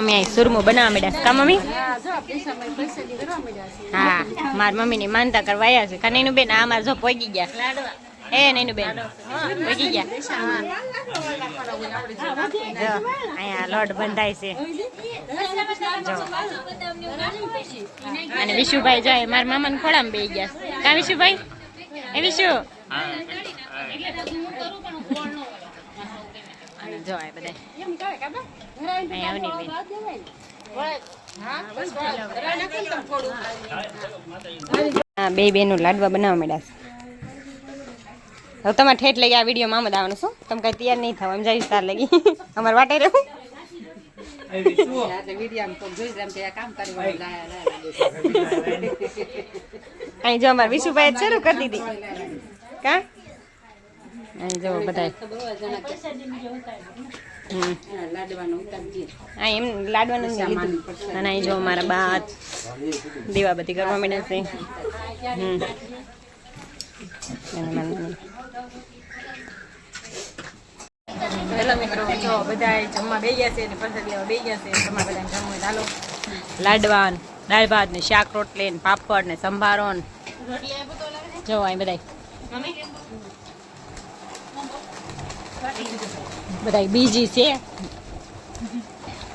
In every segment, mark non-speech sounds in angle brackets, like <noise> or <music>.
Mummy અહીં સુરમું બનાવવા માંડ્યા કા મમ્મી? હા મારા મમ્મીની માનતા કરવા આવ્યા છે. કા નૈનું બેન આ મારે જો પોગી ગયા. એ નૈનું બેન પોગી ગયા. અહીંયા લોટ બંધાય છે. અને વિશુભાઈ જાય મારા મામાને ખોળામાં બે ગયા કા વિશુભાઈ? એ વિશુ? જો આ બધા. હા બે નું લાડવા બનાવવા મળ્યા છે. હવે તમારે ઠેઠ લઈ આ વીડિયો માં આવવાનું શું તમે કઈ તૈયાર નહીં થાવ સમજાવી જઈશ તાર લગી. અમારે વાટે રહેવું. અહીં જો અમારે વિશુભાઈ શરૂ કરી દીધી. કા? અહીં જો બધા હા એમ લાડવાનું અને અહીં જો મારા બા દીવા બધી કરવા માંડ્યા છે. હમ. હેલો મિત્રો જો બધા જમવા બે ગયા છે અને પ્રસાદ બે ગયા છે તમારે બધા જમવું ચાલો લાડવા દાળ ભાત ને શાક રોટલી ને પાપડ ને સંભારો ને. જો અહીં બધા બધા બીજી છે.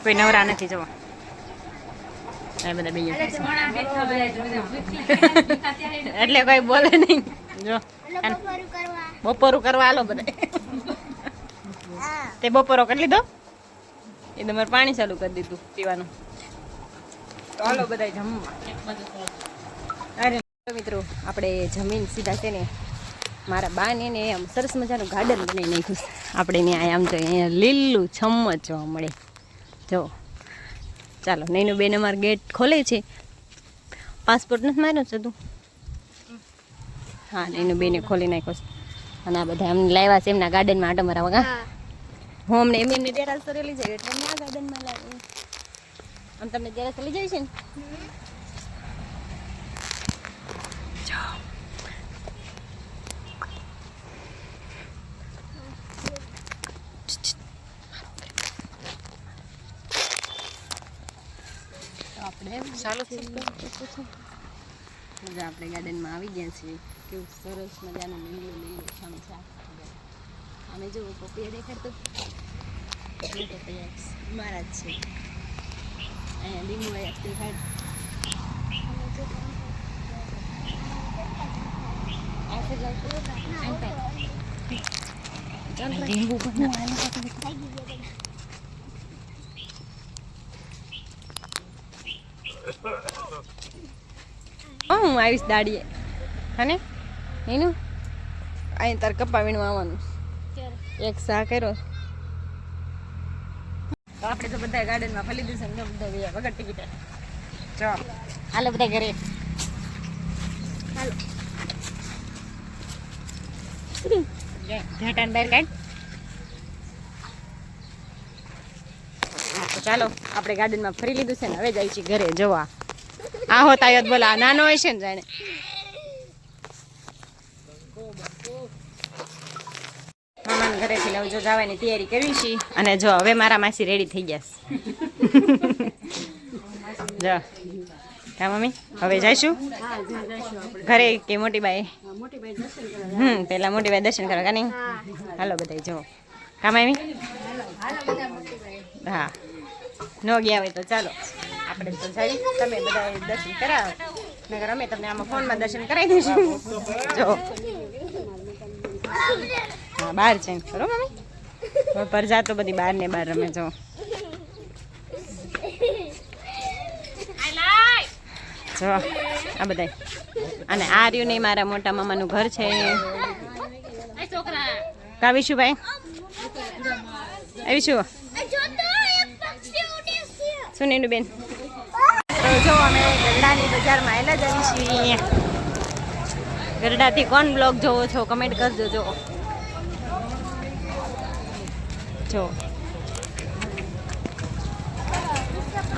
કોઈ નવરા નથી જોવા બધા એટલે કોઈ બોલે નહીં. જો. બપોરું કરવા. આલો બધા તે બપોરો કરી લીધો? એ તમારે પાણી ચાલુ કરી દીધું પીવાનું. તો હાલો બધા જમવા. અરે મિત્રો આપણે જમીન સીધા છે ને મારા બા ને ને આમ સરસ મજાનું ગાર્ડન બનાવી નાખ્યું છે. આપણે ત્યાં આમ તો અહીંયા લીલું છમ્મત જોવા મળે. જો, ચાલો નૈનું બેન અમારે ગેટ ખોલે છે. પાસપોર્ટ નથી માર્યો છે તું? હા નૈનું બેને ખોલી નાખ્યો છે. અને આ બધા અમને લાવ્યા છે એમના ગાર્ડનમાં આટો મારા વગા હું અમને એમ, એમની ટેરાસ કરેલી જાય એટલે આ ગાર્ડનમાં લાવી આમ તમને ટેરાસ લઈ જાય છે ને? આપણે આપણે ગાર્ડનમાં આવી ગયા છીએ. કેવું સરસ મજાનું લીલું લીલું છમ છે. અમે જો પપૈયા દેખાડતો. પપૈયા મારા જ છે. અહીંયા લીંબુ દેખાડ. Thank. ચાલ હું આવીશ દાડીએ. હને? એનું અહીં તાર કપા આવવાનું એક સા કર્યો આપણે તો બધા ગાર્ડનમાં ફલી દીધું ને બધા ગયા. વગર ટિકિટ ચો હાલો બધા ઘરે. ઘાટાને બહાર કાઢ. તો ચાલો આપણે ગાર્ડનમાં ફરી લીધું છે ને હવે જાય છીએ ઘરે જોવા. આ હોતા યાદ બોલા નાનો હશે ને જાણે. મામાના ઘરેથી લવ જો જવાની તૈયારી કરવી છે. અને જો હવે મારા માસી રેડી થઈ ગયા છે. <laughs> જો. હા મમ્મી? હવે જઈશું? ઘરે કે મોટી બાઈ? હમ પેલા મોટી ભાઈ દર્શન કરવા કાની હાલો બધા જો કામ આવી? હા. ન ગયા હોય તો ચાલો. આપણે તો જઈ તમે બધા દર્શન કરાવો. નગર અમે તમને આમાં ફોનમાં દર્શન કરાવી દઈશું. જો હા બહાર છે. ખરો મમ્મી? હવે પર જાતો બધી બહાર ને બહાર રમે જો જો આ બધા અને આ રહ્યું નહીં મારા મોટા મામાનું ઘર છે. કાવીશું ભાઈ આવીશું? સુનીનું બેન તો જો અમે ગરડાની બજારમાં આવેલા જ છીએ ગરડાથી કોણ બ્લોગ જોવો છો? કમેન્ટ કરજો, જો. જો.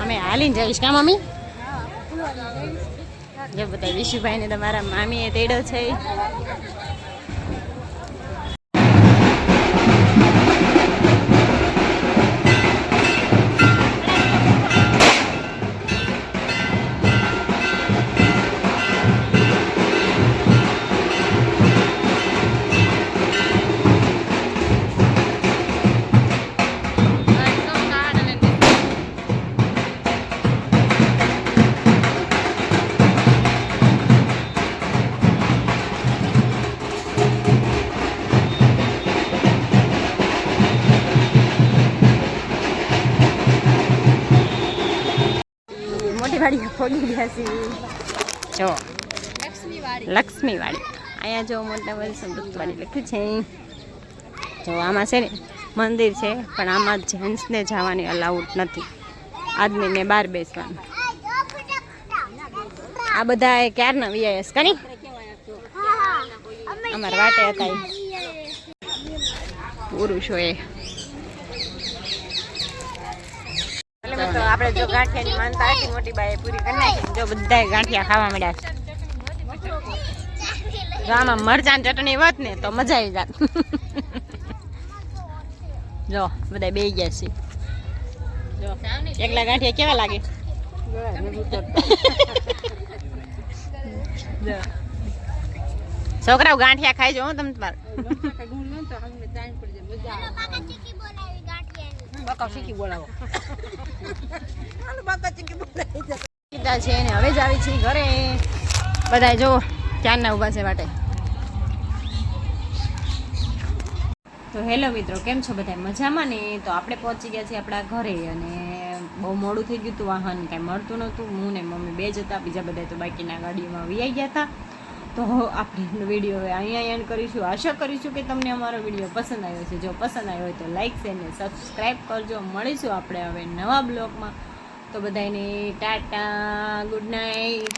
અમે હાલીને જઈશ, કા મમ્મી? જો બધા વિશુભાઈ ને તમારા મામીએ તેડો છે. વાડી પગી ગયા છીએ. જો લક્ષ્મીવાડી. અહીંયા જો મોટા વર્ષ સમૃદ્ધવાડી લખ્યું છે. જો આમાં છે ને મંદિર છે પણ આમાં જેન્ટ્સને જવાની અલાઉડ નથી. આદમીને બહાર બેસવાનું. આ બધા ક્યારના વીઆઈએસ કરી અમારા વાટે હતા પુરુષોએ. મિત્રો આપણે જો ગાંઠિયાની માનતા હતી મોટી બાઈએ પૂરી કરી નાખી જો બધાય ગાંઠિયા ખાવા મળ્યા છે. જો આમાં મરચાં ચટણી હોત ને તો મજા આવી જાત. જો બધા બે ગયા છે. જો, એકલા ગાંઠિયા કેવા લાગે? છોકરાઓ ગાંઠિયા ખાઈ જો હો તમે તમારે. કીધા છે ને હવે જ આવી છે ઘરે બધા જો ક્યારના ઊભા છે માટે તો હેલો મિત્રો કેમ છો બધા મજામાં ને તો આપણે પહોંચી ગયા છીએ આપણા ઘરે અને બહુ મોડું થઈ ગયું હતું વાહન કાંઈ મળતું નહોતું હું ને મમ્મી બે જ હતા બીજા બધા તો બાકીના ગાડીમાં વી ગયા હતા તો આપણે વીડિયો હવે અહીંયા એન્ડ કરીશું. આશા કરીશું કે તમને અમારો વીડિયો પસંદ આવ્યો છે જો પસંદ આવ્યો હોય તો લાઈક શેર ને સબસ્ક્રાઈબ કરજો. મળીશું આપણે હવે નવા બ્લોગમાં. તો બધાને ટાટા ગુડ નાઇટ